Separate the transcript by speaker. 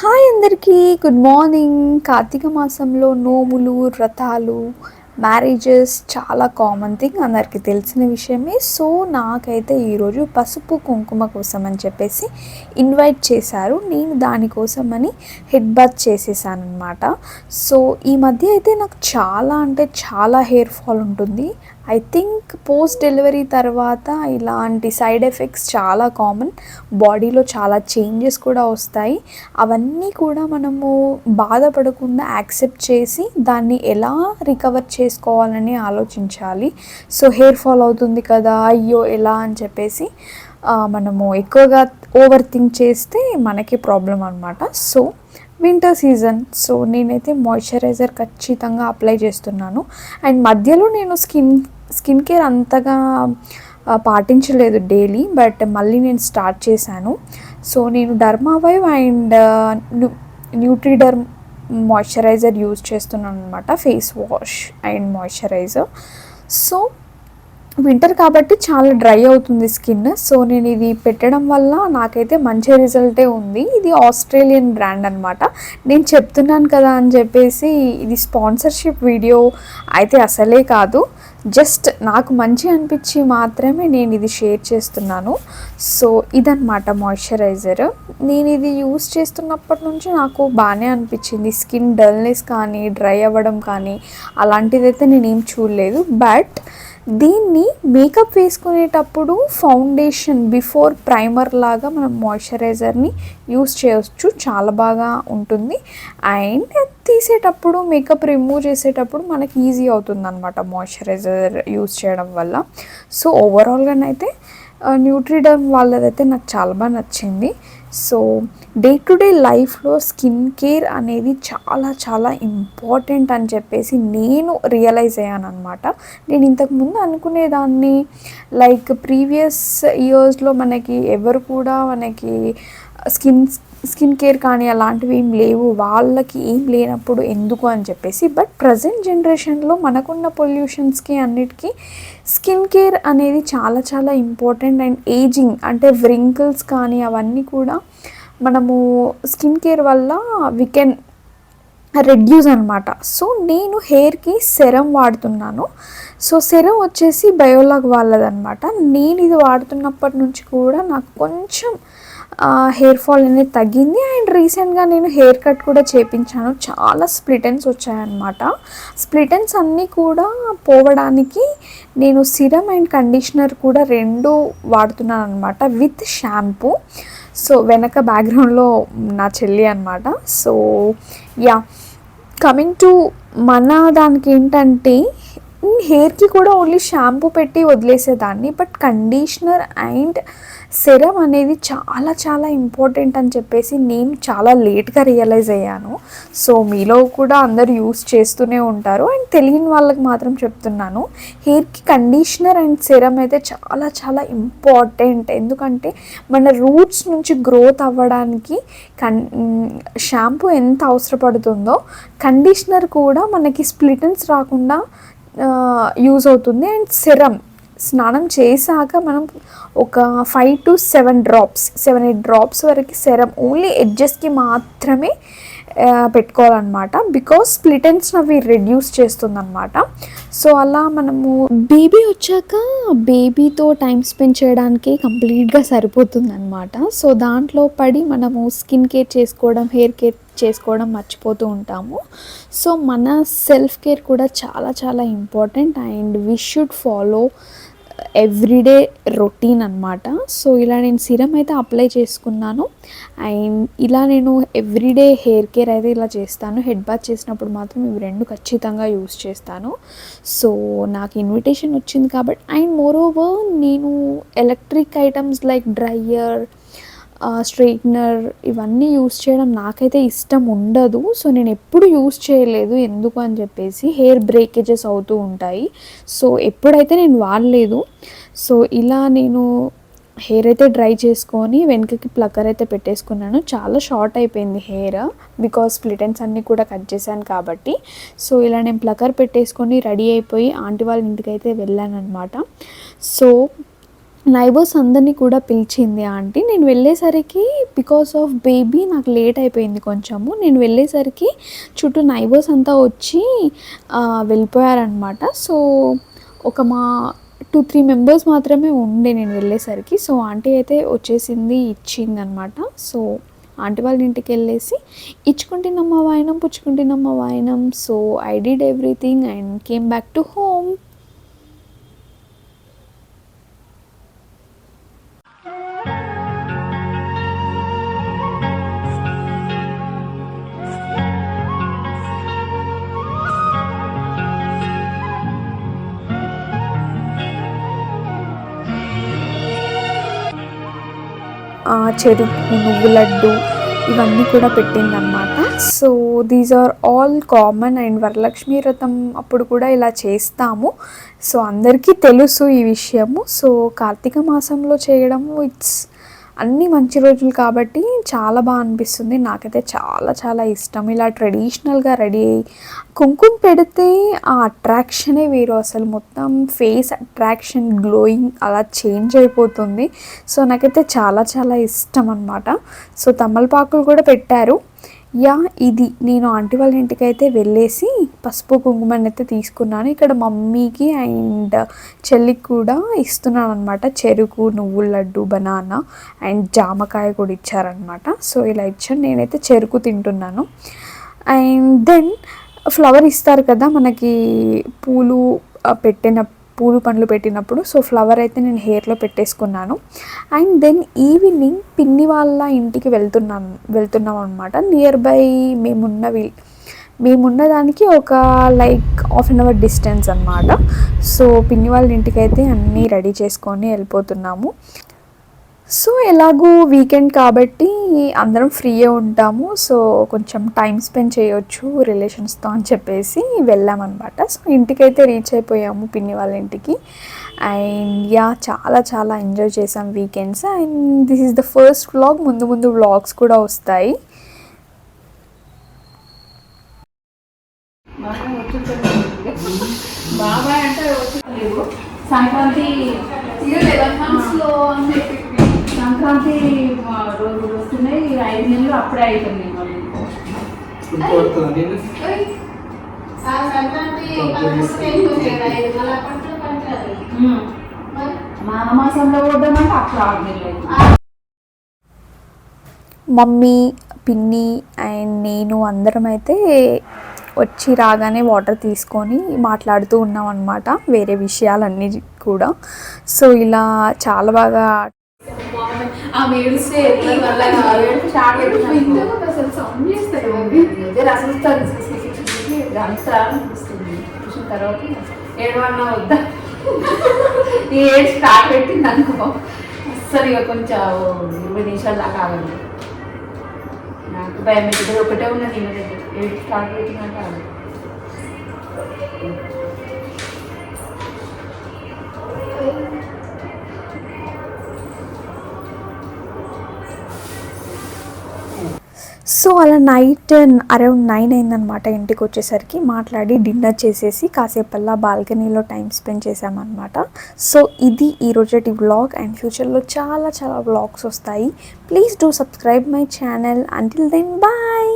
Speaker 1: Hi అందరికీ. Good morning. Karthika మాసంలో నోములు వ్రతాలు మ్యారేజెస్ చాలా కామన్ థింగ్ అందరికీ తెలిసిన విషయమే. సో నాకైతే ఈరోజు పసుపు కుంకుమ కోసం అని చెప్పేసి ఇన్వైట్ చేశారు. నేను దానికోసం అని హెడ్ బాత్ చేసేసాను అనమాట సో ఈ మధ్య అయితే నాకు చాలా అంటే చాలా హెయిర్ ఫాల్ ఉంటుంది. ఐ థింక్ పోస్ట్ డెలివరీ తర్వాత ఇలాంటి సైడ్ ఎఫెక్ట్స్ చాలా కామన్ బాడీలో చాలా చేంజెస్ కూడా వస్తాయి. అవన్నీ కూడా మనము బాధపడకుండా యాక్సెప్ట్ చేసి దాన్ని ఎలా రికవర్ చేసుకోవాలని ఆలోచించాలి. సో హెయిర్ ఫాల్ అవుతుంది కదా అయ్యో ఎలా అని చెప్పేసి మనము ఎక్కువగా ఓవర్ థింక్ చేస్తే మనకి ప్రాబ్లం అనమాట సో వింటర్ సీజన్ సో నేనైతే మాయిశ్చరైజర్ ఖచ్చితంగా అప్లై చేస్తున్నాను. అండ్ మధ్యలో నేను స్కిన్ స్కిన్ కేర్ అంతగా పాటించలేదు డైలీ బట్ మళ్ళీ నేను స్టార్ట్ చేశాను. సో నేను Dermavive and Nutriderm moisturiser use చేస్తున్నాను అనమాట face wash and moisturiser so winter కాబట్టి చాలా డ్రై అవుతుంది స్కిన్. సో నేను ఇది పెట్టడం వల్ల నాకైతే మంచి రిజల్టే ఉంది. ఇది ఆస్ట్రేలియన్ బ్రాండ్ అనమాట నేను చెప్తున్నాను కదా అని చెప్పేసి ఇది స్పాన్సర్షిప్ వీడియో అయితే అసలే కాదు. జస్ట్ నాకు మంచి అనిపించి మాత్రమే నేను ఇది షేర్ చేస్తున్నాను. సో ఇదనమాట మాయిశ్చరైజర్. నేను ఇది యూస్ చేస్తున్నప్పటి నుంచి నాకు బాగానే అనిపించింది. స్కిన్ డల్నెస్ కానీ డ్రై అవ్వడం కానీ అలాంటిదైతే నేనేం చూడలేదు. బట్ దీన్ని మేకప్ వేసుకునేటప్పుడు ఫౌండేషన్ బిఫోర్ ప్రైమర్ లాగా మనం మాయిశ్చరైజర్ని యూస్ చేయవచ్చు చాలా బాగా ఉంటుంది. అండ్ తీసేటప్పుడు మేకప్ రిమూవ్ చేసేటప్పుడు మనకి ఈజీ అవుతుంది అనమాట మాయిశ్చరైజర్ యూస్ చేయడం వల్ల. సో ఓవరాల్గానైతే న్యూట్రీడమ్ వాళ్ళదైతే నాకు చాలా బాగా నచ్చింది. సో డే టు డే లైఫ్లో స్కిన్ కేర్ అనేది చాలా చాలా ఇంపార్టెంట్ అని చెప్పేసి నేను రియలైజ్ అయ్యాను అనమాట నేను ఇంతకుముందు అనుకునేదాన్ని లైక్ ప్రీవియస్ ఇయర్స్లో మనకి ఎవరు కూడా మనకి స్కిన్ స్కిన్ కేర్ కానీ అలాంటివి ఏం లేవు. వాళ్ళకి ఏం లేనప్పుడు ఎందుకు అని చెప్పేసి బట్ ప్రజెంట్ జనరేషన్లో మనకున్న పొల్యూషన్స్కి అన్నిటికీ స్కిన్ కేర్ అనేది చాలా చాలా ఇంపార్టెంట్. అండ్ ఏజింగ్ అంటే వ్రింకిల్స్ కానీ అవన్నీ కూడా మనము స్కిన్ కేర్ వల్ల వి కెన్ రెడ్యూస్ అనమాట సో నేను హెయిర్కి సెరం వాడుతున్నాను. సో సెరం వచ్చేసి బయోలాగ్ వాళ్ళదనమాట నేను ఇది వాడుతున్నప్పటి నుంచి కూడా నాకు కొంచెం హెయిర్ ఫాల్ అనేది తగ్గింది. అండ్ రీసెంట్గా నేను హెయిర్ కట్ కూడా చేపించాను. చాలా స్ప్లిటెన్స్ వచ్చాయన్నమాట. స్ప్లిటెన్స్ అన్నీ కూడా పోవడానికి నేను సిరం అండ్ కండిషనర్ కూడా రెండు వాడుతున్నాను అనమాట విత్ షాంపూ సో వెనక బ్యాక్గ్రౌండ్లో నా చెల్లి అనమాట సో యా కమింగ్ టు మన దానికి ఏంటంటే హెయిర్కి కూడా ఓన్లీ షాంపూ పెట్టి వదిలేసేదాన్ని. బట్ కండిషనర్ అండ్ సెరం అనేది చాలా చాలా ఇంపార్టెంట్ అని చెప్పేసి నేను చాలా లేట్గా రియలైజ్ అయ్యాను. సో మీలో కూడా అందరు యూస్ చేస్తూనే ఉంటారు. అండ్ తెలియని వాళ్ళకి మాత్రం చెప్తున్నాను హెయిర్కి కండిషనర్ అండ్ సెరం అయితే చాలా చాలా ఇంపార్టెంట్. ఎందుకంటే మన రూట్స్ నుంచి గ్రోత్ అవ్వడానికి కన్ షాంపూ ఎంత అవసరపడుతుందో కండిషనర్ కూడా మనకి స్ప్లిటన్స్ రాకుండా యూజ్ అవుతుంది. అండ్ సిరం స్నానం చేశాక మనం ఒక five to seven drops seven eight drops వరకు సెరం ఓన్లీ ఎడ్జెస్కి మాత్రమే పెట్టుకోవాలన్నమాట. బికాస్ స్ప్లిటెన్స్ అవి రెడ్యూస్ చేస్తుందన్నమాట. సో అలా మనము బేబీ వచ్చాక బేబీతో టైం స్పెండ్ చేయడానికి కంప్లీట్గా సరిపోతుందన్నమాట. సో దాంట్లో పడి మనము స్కిన్ కేర్ చేసుకోవడం హెయిర్ కేర్ చేసుకోవడం మర్చిపోతూ ఉంటాము. సో మన సెల్ఫ్ కేర్ కూడా చాలా చాలా important and we should follow everyday routine అనమాట సో ఇలా నేను సిరం అయితే అప్లై చేసుకున్నాను. అండ్ ఇలా నేను ఎవ్రీడే హెయిర్ కేర్ అయితే ఇలా చేస్తాను. హెడ్ బాత్ చేసినప్పుడు మాత్రం ఇవి రెండు ఖచ్చితంగా యూస్ చేస్తాను. సో నాకు ఇన్విటేషన్ వచ్చింది కాబట్టి అండ్ మోర్ ఓవర్ నేను electric items like dryer straightener ఇవన్నీ యూస్ చేయడం నాకైతే ఇష్టం ఉండదు. సో నేను ఎప్పుడు యూస్ చేయలేదు. ఎందుకు అని చెప్పేసి హెయిర్ బ్రేకేజెస్ అవుతూ ఉంటాయి. సో ఎప్పుడైతే నేను వాడలేదు సో ఇలా నేను హెయిర్ అయితే డ్రై చేసుకొని వెనుకకి ప్లక్కర్ అయితే పెట్టేసుకున్నాను. చాలా షార్ట్ అయిపోయింది హెయిర్ బికాస్ ప్లిటెన్స్ అన్నీ కూడా కట్ చేశాను కాబట్టి. సో ఇలా నేను ప్లక్కర్ పెట్టేసుకొని రెడీ అయిపోయి ఆంటీ వాళ్ళ ఇంటికి అయితే వెళ్ళాను అనమాట సో నైబర్స్ అందరినీ కూడా పిలిచింది ఆంటీ నేను వెళ్ళేసరికి బికాస్ ఆఫ్ బేబీ నాకు లేట్ అయిపోయింది కొంచెము. నేను వెళ్ళేసరికి చుట్టూ నైబర్స్ అంతా వచ్చి వెళ్ళిపోయారనమాట సో ఒక మా టూ త్రీ మెంబర్స్ మాత్రమే ఉండే నేను వెళ్ళేసరికి. సో ఆంటీ అయితే వచ్చేసింది ఇచ్చింది అనమాట సో ఆంటీ వాళ్ళ ఇంటికి వెళ్ళేసి ఇచ్చుకుంటున్నమ్మ వాయనం పుచ్చుకుంటున్నమ్మ వాయనం. So I did everything and came back to home చెరుకు నువ్వు లడ్డు ఇవన్నీ కూడా పెట్టిందనమాట so these are all common and Varalakshmi Vratam అప్పుడు కూడా ఇలా చేస్తాము. సో అందరికీ తెలుసు ఈ విషయము. సో కార్తీక మాసంలో చేయడము ఇట్స్ అన్ని మంచి రోజులు కాబట్టి చాలా బాగా అనిపిస్తుంది. నాకైతే చాలా చాలా ఇష్టం. ఇలా ట్రెడిషనల్గా రెడీ అయ్యి కుంకుమ పెడితే ఆ అట్రాక్షనే వేరు. అసలు మొత్తం ఫేస్ అట్రాక్షన్ గ్లోయింగ్ అలా చేంజ్ అయిపోతుంది. సో నాకైతే చాలా చాలా ఇష్టం అనమాట సో తమలపాకులు కూడా పెట్టారు. యా ఇది. నేను ఆంటీ వాళ్ళ ఇంటికి అయితే వెళ్ళేసి పసుపు కుంకుమని అయితే తీసుకున్నాను. ఇక్కడ మమ్మీకి అండ్ చెల్లికి కూడా ఇస్తున్నాను అనమాట చెరుకు నువ్వుల లడ్డు బనానా అండ్ జామకాయ కూడా ఇచ్చారనమాట సో ఇలా ఇచ్చాను నేనైతే చెరుకు తింటున్నాను. అండ్ దెన్ ఫ్లవర్ ఇస్తారు కదా మనకి పూలు పెట్టిన పూలు పండ్లు పెట్టినప్పుడు సో ఫ్లవర్ అయితే నేను హెయిర్లో పెట్టేసుకున్నాను. అండ్ దెన్ ఈవినింగ్ పిన్ని వాళ్ళ ఇంటికి వెళ్తున్నాను వెళ్తున్నాం అనమాట నియర్ బై మేమున్న వీ మేమున్న దానికి ఒక like half an hour distance అనమాట సో పిన్ని వాళ్ళ ఇంటికి అయితే అన్నీ రెడీ చేసుకొని వెళ్ళిపోతున్నాము. సో ఎలాగూ వీకెండ్ కాబట్టి అందరం ఫ్రీయే ఉంటాము. సో కొంచెం టైం స్పెండ్ చేయొచ్చు రిలేషన్స్తో అని చెప్పేసి వెళ్ళామన్నమాట. సో ఇంటికైతే రీచ్ అయిపోయాము పిన్ని వాళ్ళ ఇంటికి. అండ్ యా చాలా చాలా ఎంజాయ్ చేసాం weekends. And this is the first vlog. ముందు ముందు వ్లాగ్స్ కూడా వస్తాయి.
Speaker 2: బాబాయ్ అంటే సంక్రాంతి సంక్రాంతి మా రోజులు వస్తున్నాయి ఐదు నెలలు అప్పుడే అవుతుంది మళ్ళీ. ఉమ్. మాఘమాసంలో కొద్దామంటే అప్పుడు ఆరు నెలలు అవుతుంది
Speaker 1: మమ్మీ పిన్ని అండ్ నేను అందరం అయితే వచ్చి రాగానే వాటర్ తీసుకొని మాట్లాడుతూ ఉన్నాం అనమాట వేరే విషయాలన్నీ కూడా. సో ఇలా చాలా బాగా
Speaker 2: ఆమె ఏడుస్తే వల్ల. అసలు సౌండ్ చేస్తారు. అరుస్తారు. అంతా అనిపిస్తుంది. చూసిన తర్వాత ఏడవన్నా వద్దా ఈ ఏడు స్టార్ట్ పెట్టింది అనుకో అస్సలు ఇక కొంచెం ఇరవై నిమిషాలు దాకా ఆగదు నాకు భయం అవుతుంది ఒకటే ఉన్నది ఏడు స్టార్ట్ పెట్టిందంటే ఆగదు
Speaker 1: సో అలా నైట్ అరౌండ్ నైన్ అయిందనమాట ఇంటికి వచ్చేసరికి మాట్లాడి డిన్నర్ చేసేసి కాసేపల్లా బాల్కనీలో టైం స్పెండ్ చేసామన్నమాట సో ఇది ఈ వ్లాగ్ అండ్ ఫ్యూచర్లో చాలా చాలా వ్లాగ్స్ వస్తాయి. Please do subscribe my channel. Until then bye